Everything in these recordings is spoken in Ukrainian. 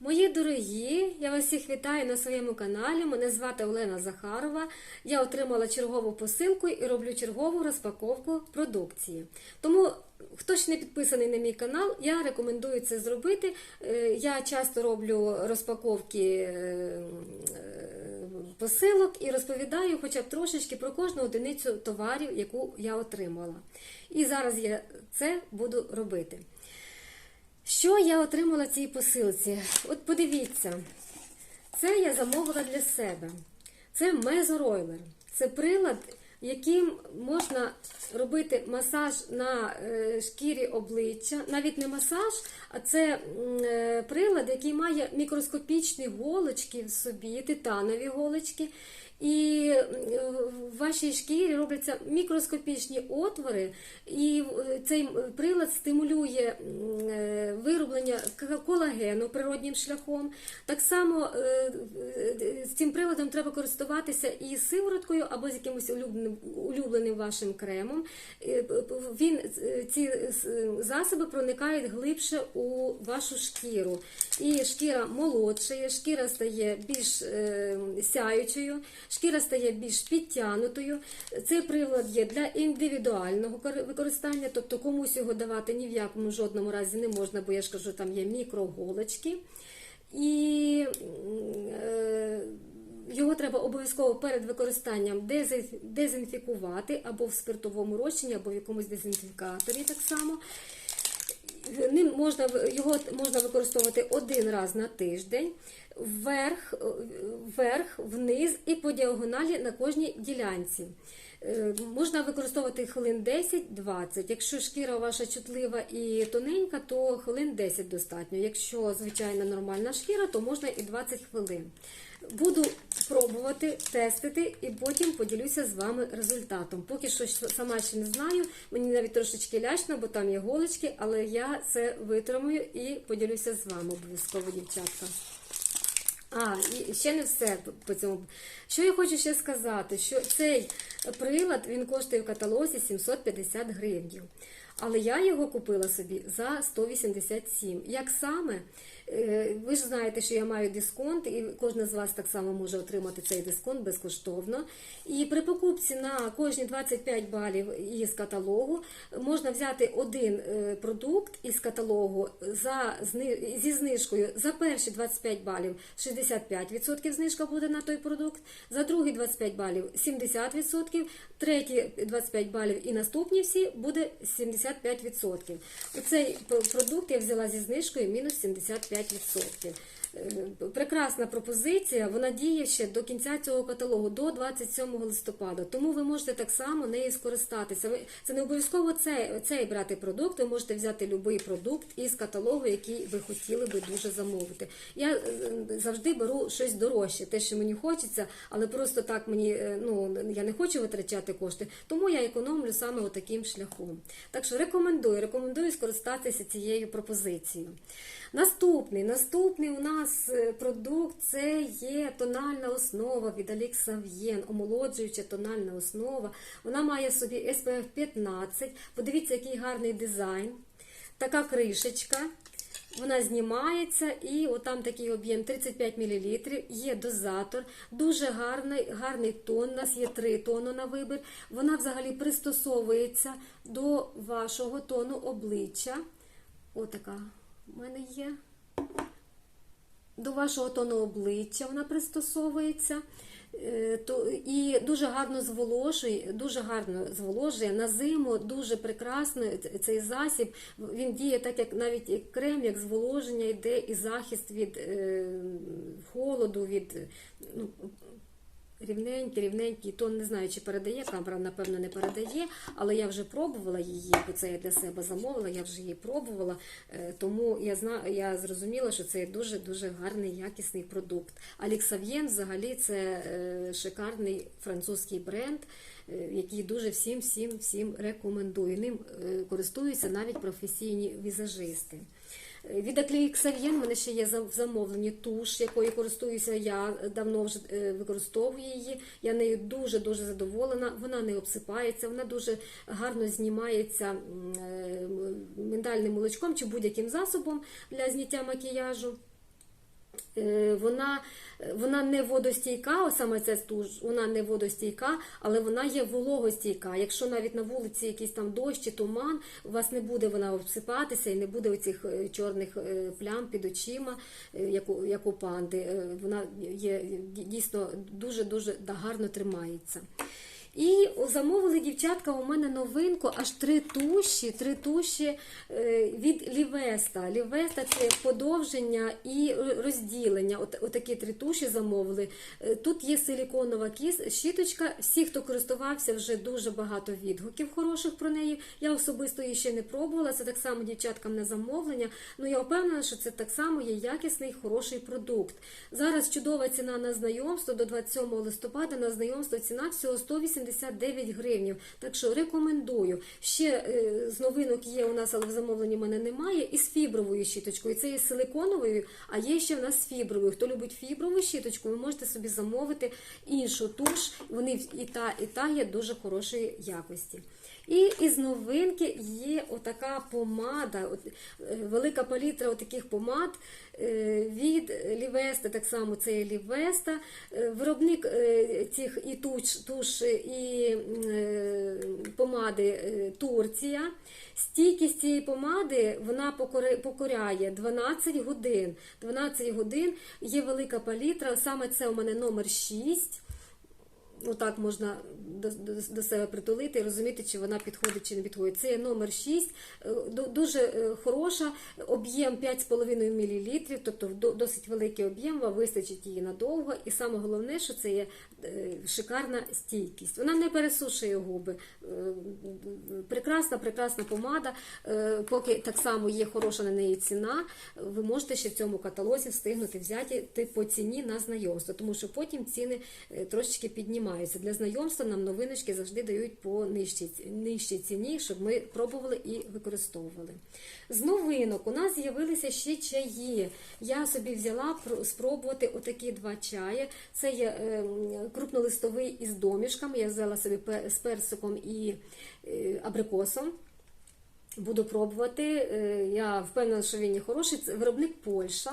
Мої дорогі, я вас всіх вітаю на своєму каналі. Мене звати Олена Захарова. Я отримала чергову посилку і роблю чергову розпаковку продукції. Тому, хто ще не підписаний на мій канал, я рекомендую це зробити. Е, Я часто роблю розпаковки е, е, посилок і розповідаю хоча б трошечки про кожну одиницю товарів, яку я отримала. І зараз я це буду робити. Що я отримала в цій посилці? От подивіться, це я замовила для себе. Це мезоройлер. Це прилад, яким можна робити масаж на е, шкірі обличчя. Навіть не масаж, а це е, прилад, який має мікроскопічні голочки в собі, титанові голочки. І е, в вашій шкірі робляться мікроскопічні отвори, і е, цей прилад стимулює е, вироблення колагену природнім шляхом. Так само е, е, з цим приладом треба користуватися і сивороткою або з якимось улюбленим, вашим кремом. Е, Він, е, ці е, засоби проникають глибше у вашу шкіру. І шкіра молодшає, шкіра стає більш е, сяючою, шкіра стає більш підтянутою. Цей прилад є для індивідуального використання, тобто комусь його давати ні в якому жодному разі не можна, бо я ж кажу, там є мікроголочки. І е, його треба обов'язково перед використанням дезінфікувати або в спиртовому розчині, або в якомусь дезінфікаторі так само. Ним можна його можна використовувати один раз на тиждень, вверх, вверх, вниз і по діагоналі на кожній ділянці. Е, Можна використовувати хвилин 10-20. Якщо шкіра ваша чутлива і тоненька, то хвилин 10 достатньо. Якщо звичайна нормальна шкіра, то можна і 20 хвилин. Буду пробувати, тестити і потім поділюся з вами результатом. Поки що сама ще не знаю, мені навіть трошечки лячно, бо там є голочки, але я це витримую і поділюся з вами обов'язково, дівчатка. А, і ще не все по- цьому. Що я хочу ще сказати, що цей прилад він коштує в каталозі 750 гривень. Але я його купила собі за 187. Як саме? Е, Ви ж знаєте, що я маю дисконт, і кожна з вас так само може отримати цей дисконт безкоштовно. І при покупці на кожні 25 балів із каталогу можна взяти один е, продукт із каталогу за, зі знижкою за перші 25 балів 65% знижка буде на той продукт, за другий 25 балів 70%, треті 25 балів і наступні всі буде 75%. Оцей п- продукт я взяла зі знижкою мінус 75%. Е, Прекрасна пропозиція, вона діє ще до кінця цього каталогу, до 27 листопада. Тому ви можете так само нею скористатися. Це не обов'язково цей, цей брати продукт, ви можете взяти будь-який продукт із каталогу, який ви хотіли би дуже замовити. Я е, завжди беру щось дорожче, те, що мені хочеться, але просто так мені е, ну я не хочу витрачати кошти, тому я економлю саме отаким шляхом. Так що рекомендую, рекомендую скористатися цією пропозицією. Наступний, наступний у нас е, продукт це є тональна основа від Алікс Сав'єн, омолоджуюча тональна основа. Вона має собі SPF 15. Подивіться, який гарний дизайн. Така кришечка. Вона знімається і отам такий об'єм 35 мл, є дозатор, дуже гарний, гарний тон. У нас є три тони на вибір. Вона взагалі пристосовується до вашого тону обличчя. Отака в мене є. До вашого тону обличчя вона пристосовується. Е, І дуже гарно зволожує, дуже гарно зволожує на зиму, дуже прекрасно цей засіб. Він діє так, як навіть як крем, як зволоження йде і захист від е, холоду, від ну, рівненький, рівненький тон, не знаю, чи передає камера, напевно, не передає, але я вже пробувала її, бо це я для себе замовила, я вже її пробувала, е, тому я знаю, я зрозуміла, що це дуже дуже гарний, якісний продукт. Аліксав'єн взагалі це е, шикарний французький бренд. е, Який дуже всім, всім, всім рекомендую. Ним користуються навіть професійні візажисти. Від Аклії Ксав'єн в мене ще є в замовленні туш, якою користуюся я давно вже е, використовую її. Я нею дуже дуже задоволена. Вона не обсипається, вона дуже гарно знімається м, е, миндальним молочком чи будь-яким засобом для зняття макіяжу. Е, Вона, вона не водостійка, саме ця туш, вона не водостійка, але вона є вологостійка. Якщо навіть на вулиці якийсь там дощ чи туман, у вас не буде вона обсипатися і не буде оцих е, чорних е, плям під очима, як у, як у панди. Вона є дійсно дуже-дуже гарно тримається. І замовили дівчатка у мене новинку, аж три туші, три туші е, від Лівеста. Лівеста це подовження і розділення. От, отакі три туші замовили. Е, Тут є силіконова кіс, щіточка. Всі, хто користувався, вже дуже багато відгуків хороших про неї. Я особисто її ще не пробувала. Це так само дівчаткам на замовлення. Ну я впевнена, що це так само є якісний, хороший продукт. Зараз чудова ціна на знайомство до 27 листопада. На знайомство ціна всього 189 гривнів. Так що рекомендую. Ще е, з новинок є у нас, але в замовленні в мене немає. І з фібровою щіточкою. Це є силиконовою, а є ще в нас фібровою. Хто любить фіброву щіточку, ви можете собі замовити іншу туш. Вони і та, і та є дуже хорошої якості. І із новинки є отака помада, от, е, велика палітра таких помад е, від Лівеста, так само це є Лівеста. Е, Виробник цих і туш, туш і помади Турція. Стійкість цієї помади вона покоряє 12 годин. 12 годин є велика палітра, саме це у мене номер 6 отак можна до, себе притулити і розуміти, чи вона підходить чи не підходить. Це є номер 6, е, дуже е, хороша, об'єм 5,5 мл, тобто досить великий об'єм, вам вистачить її надовго. І саме головне, що це є е, шикарна стійкість. Вона не пересушує губи. Прекрасна, прекрасна помада. Поки так само є хороша на неї ціна, ви можете ще в цьому каталозі встигнути взяти по ціні на знайомство, тому що потім ціни трошечки піднімаються. Для знайомства нам новиночки завжди дають по нижчій, нижчій ціні, щоб ми пробували і використовували. З новинок у нас з'явилися ще чаї. Я собі взяла спробувати отакі два чаї. Це є е, крупнолистовий із домішками. Я взяла собі з персиком і е, абрикосом. Буду пробувати. Е, Я впевнена, що він є хороший. Це виробник Польща.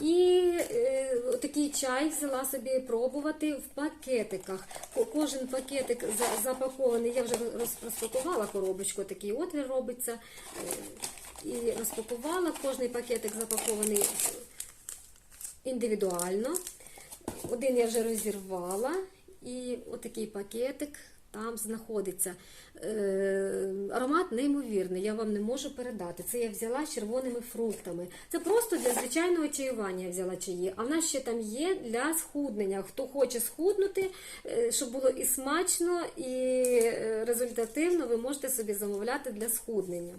І е, такий чай взяла собі пробувати в пакетиках. Кожен пакетик запакований. Я вже розпакувала коробочку, такий отвір робиться. Е, І розпакувала. Кожний пакетик запакований індивідуально. Один я вже розірвала, і отакий пакетик там знаходиться. Е, аромат неймовірний, я вам не можу передати. Це я взяла червоними фруктами. Це просто для звичайного чаювання я взяла чаї. А в нас ще там є для схуднення. Хто хоче схуднути, е, щоб було і смачно, і е, результативно, ви можете собі замовляти для схуднення.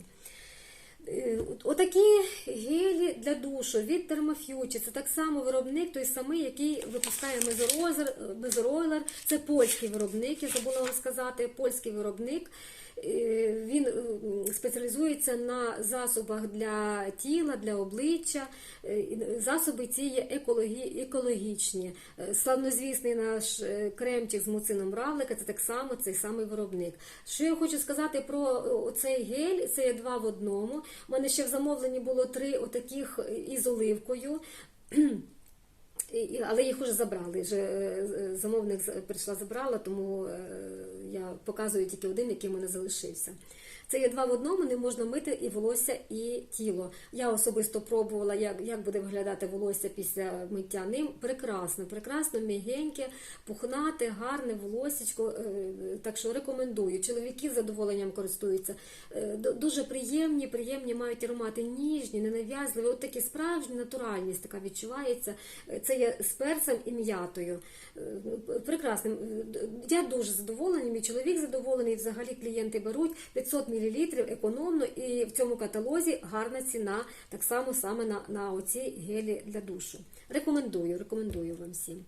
Е, от- Отакі гелі для душу від термоф'ючі, Це так само виробник, той самий, який випускає Мезоройлер. Це польський виробник, я забула вам сказати, польський виробник. Е, Він е, спеціалізується на засобах для тіла, для обличчя. Е, Засоби ці є екологі, екологічні. Е, Славнозвісний наш е, кремчик з муцином равлика це так само цей самий виробник. Що я хочу сказати про цей гель? Це є два в одному. У мене ще в замовленні було три отаких із оливкою. Але їх вже забрали. Вже замовник прийшла, забрала, тому я показую тільки один, який в мене залишився. Це є два в одному, не можна мити і волосся, і тіло. Я особисто пробувала, як, як буде виглядати волосся після миття ним. Прекрасно, прекрасно, м'ягеньке, пухнате, гарне волосечко. е, Так що рекомендую. Чоловіки з задоволенням користуються. Е, Дуже приємні, приємні мають аромати ніжні, ненав'язливі. От такі справжні натуральність така відчувається. Е, Це є з перцем і м'ятою. Прекрасним. Я дуже задоволена, мій чоловік задоволений. Взагалі клієнти беруть 500 мл економно, і в цьому каталозі гарна ціна, так само саме на, на оці гелі для душу. Рекомендую, рекомендую вам всім.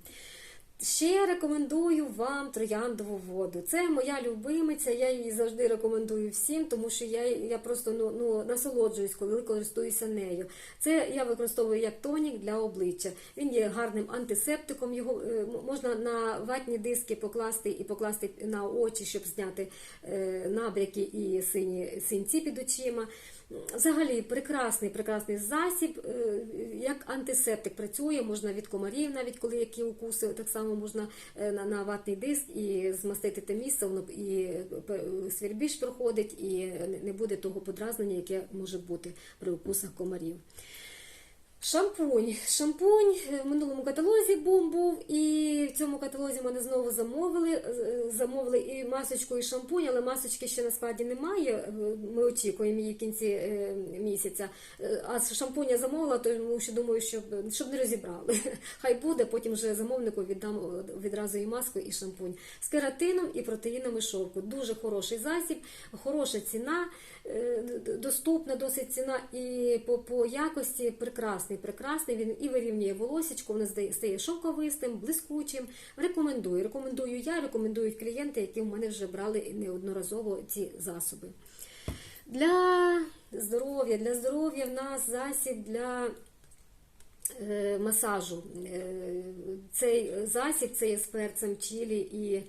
Ще рекомендую вам трояндову воду. Це моя любимиця, я її завжди рекомендую всім, тому що я, я просто ну, ну, насолоджуюсь, коли користуюся нею. Це я використовую як тонік для обличчя. Він є гарним антисептиком. Його е, можна на ватні диски покласти і покласти на очі, щоб зняти е, набряки і сині синці під очима. Взагалі прекрасний, прекрасний засіб, е, як антисептик працює, можна від комарів, навіть коли які укуси, так само можна е, на, на ватний диск і змастити те місце, воно і свірбіж проходить, і не буде того подразнення, яке може бути при укусах комарів. Шампунь. Шампунь в минулому каталозі був, був, і в цьому каталозі мене знову замовили. Е, Замовили і масочку, і шампунь, але масочки ще на складі немає. Е, Ми очікуємо її в кінці е, місяця. А шампуня замовила, тому що думаю, щоб, щоб не розібрали. Хай буде, потім вже замовнику віддам відразу і маску, і шампунь. З кератином і протеїнами шовку. Дуже хороший засіб, хороша ціна, доступна досить ціна і по, по якості прекрасний, прекрасний. Він і вирівнює волосічко, воно стає шовковистим, блискучим. Рекомендую. Рекомендую я, рекомендують клієнти, які в мене вже брали неодноразово ці засоби. Для здоров'я, для здоров'я в нас засіб для е, масажу. Е, Цей засіб, це є з перцем чилі і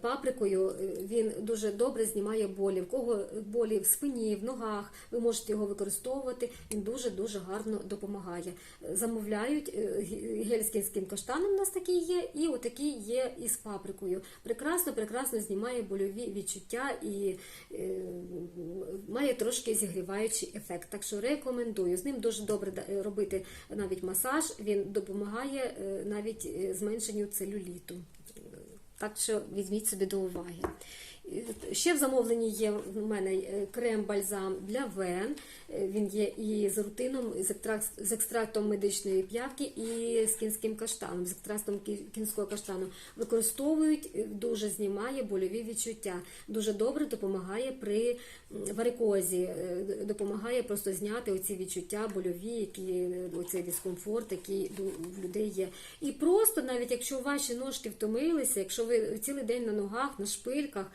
паприкою, е, він дуже добре знімає болі. В кого болі в спині, в ногах, ви можете його використовувати, він дуже-дуже гарно допомагає. Замовляють е, гель з кінським каштаном, у нас такий є, і отакий є із паприкою. Прекрасно, прекрасно знімає больові відчуття і е, має трошки зігріваючий ефект. Так що рекомендую. З ним дуже добре робити навіть масаж, він допомагає навіть зменшенню целюліту. Так що візьміть собі до уваги. Ще в замовленні є в мене е, крем-бальзам для вен. Е, Він є і з рутином, з, екстракт, з екстрактом медичної п'явки, і з кінським каштаном, з екстрактом кі- кінського каштану. Використовують, е, дуже знімає больові відчуття. Дуже добре допомагає при варикозі, допомагає просто зняти оці відчуття больові, які оцей дискомфорт, який в людей є. І просто навіть якщо ваші ножки втомилися, якщо ви цілий день на ногах, на шпильках,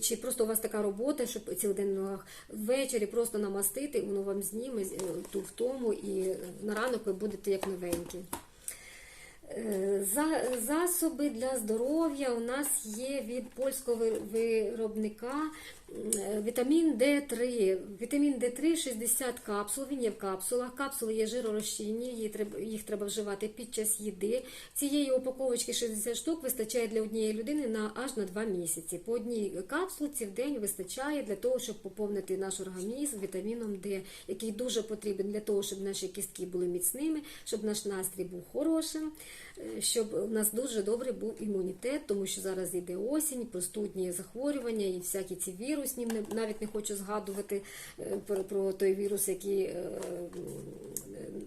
чи просто у вас така робота, щоб цілий день на ногах, ввечері просто намастити, воно вам зніме е, ту втому, і на ранок ви будете як новенькі. Е, засоби для здоров'я у нас є від польського виробника вітамін D3. Вітамін D3 60 капсул, він є в капсулах. Капсули є жиророзчинні, їх треба вживати під час їди. Цієї упаковочки 60 штук вистачає для однієї людини на аж на 2 місяці. По одній капсулці в день вистачає для того, щоб поповнити наш організм вітаміном D, який дуже потрібен для того, щоб наші кістки були міцними, щоб наш настрій був хорошим, е, щоб у нас дуже добрий був імунітет, тому що зараз йде осінь, простудні захворювання і всякі ці вірусні. Навіть не хочу згадувати е, про, про той вірус, який е,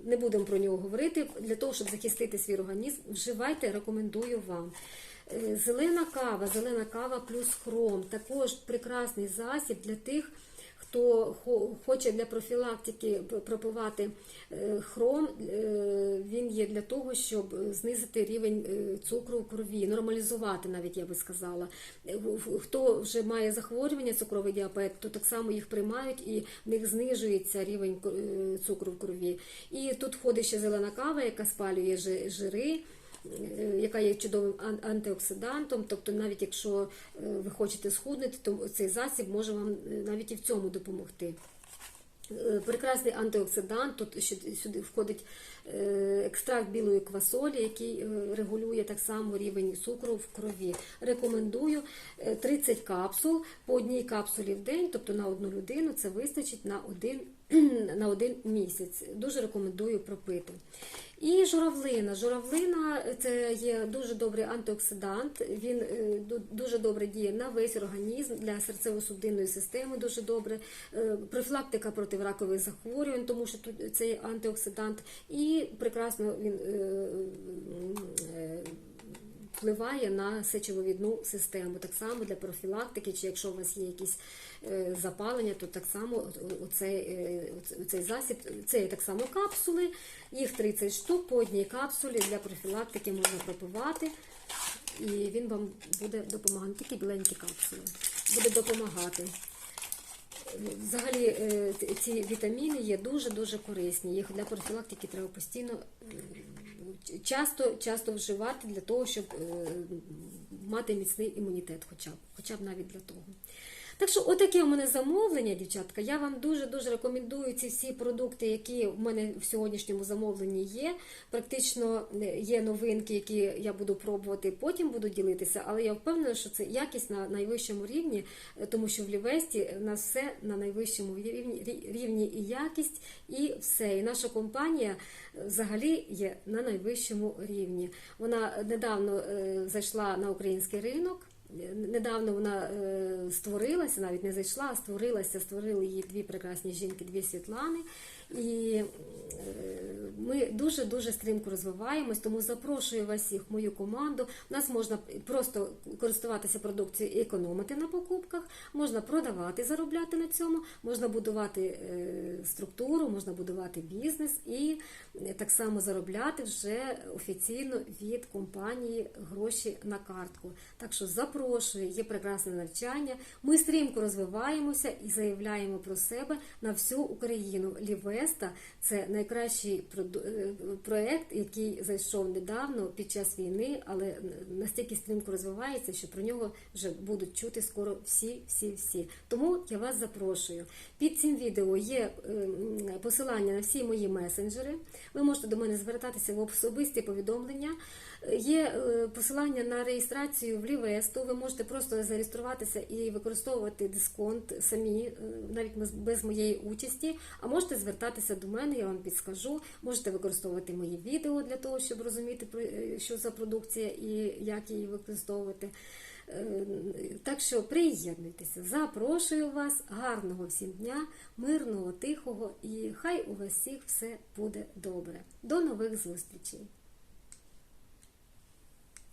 не будемо про нього говорити. Для того, щоб захистити свій організм, вживайте, рекомендую вам. Е, Зелена кава, зелена кава плюс хром. Також прекрасний засіб для тих, хто хо- хоче для профілактики пропивати е, хром. Е, Він є для того, щоб знизити рівень е, цукру в крові, нормалізувати, навіть я би сказала. Хто вже має захворювання, цукровий діабет, то так само їх приймають і в них знижується рівень цукру в крові. І тут входить ще зелена кава, яка спалює жи- жири яка є чудовим антиоксидантом. Тобто, навіть якщо е, ви хочете схуднути, то цей засіб може вам е, навіть і в цьому допомогти. Е, Прекрасний антиоксидант. Тут сюди входить е, екстракт білої квасолі, який е, регулює так само рівень цукру в крові. Рекомендую е, 30 капсул по одній капсулі в день, тобто на одну людину це вистачить на один, на один місяць. Дуже рекомендую пропити. І журавлина. Журавлина це є дуже добрий антиоксидант. Він е, дуже добре діє на весь організм для серцево-судинної системи. Дуже добре. Е, Профілактика проти ракових захворювань, тому що тут це є антиоксидант, і прекрасно він. Е, е, Впливає на сечововідну систему, так само для профілактики, чи якщо у вас є якісь е, запалення, то так само о- оцей, е, цей засіб, це так само капсули, їх 30 штук по одній капсулі для профілактики можна пропивати, і він вам буде допомагати. Такі біленькі капсули, буде допомагати. Взагалі е, ці- вітаміни є дуже-дуже корисні. Їх для профілактики треба постійно часто, часто вживати для того, щоб е, мати міцний імунітет, хоча б, хоча б навіть для того. Так що, отаке у мене замовлення, дівчатка. Я вам дуже дуже рекомендую ці всі продукти, які в мене в сьогоднішньому замовленні є. Практично е, є новинки, які я буду пробувати, потім буду ділитися. Але я впевнена, що це якість на найвищому рівні, е, тому що в Лівесті у нас все на найвищому рівні, рівні і якість, і все. І наша компанія е, взагалі є на найвищому рівні. Вона недавно е, зайшла на український ринок. Недавно вона е, створилася, навіть не зайшла, а створилася, створили її дві прекрасні жінки, дві Світлани. І е, ми дуже дуже стрімко розвиваємось, тому запрошую вас всіх в мою команду. У нас можна просто користуватися продукцією і економити на покупках, можна продавати, заробляти на цьому, можна будувати е, структуру, можна будувати бізнес і е, так само заробляти вже офіційно від компанії гроші на картку. Так що запрошую, є прекрасне навчання. Ми стрімко розвиваємося і заявляємо про себе на всю Україну. Лівеста це найкращий е, проект, який зайшов недавно під час війни, але настільки стрімко розвивається, що про нього вже будуть чути скоро всі, всі, всі. Тому я вас запрошую. Під цим відео є е, посилання на всі мої месенджери. Ви можете до мене звертатися в особисті повідомлення. Є е, посилання на реєстрацію в Лівесту. Ви можете просто зареєструватися і використовувати дисконт самі, е, навіть без- моєї участі. А можете звертатися до мене, я вам підскажу. Можете використовувати мої відео для того, щоб розуміти, е, що за продукція і як її використовувати. Так що приєднуйтеся, запрошую вас, гарного всім дня, мирного, тихого і хай у вас всіх все буде добре. До нових зустрічей!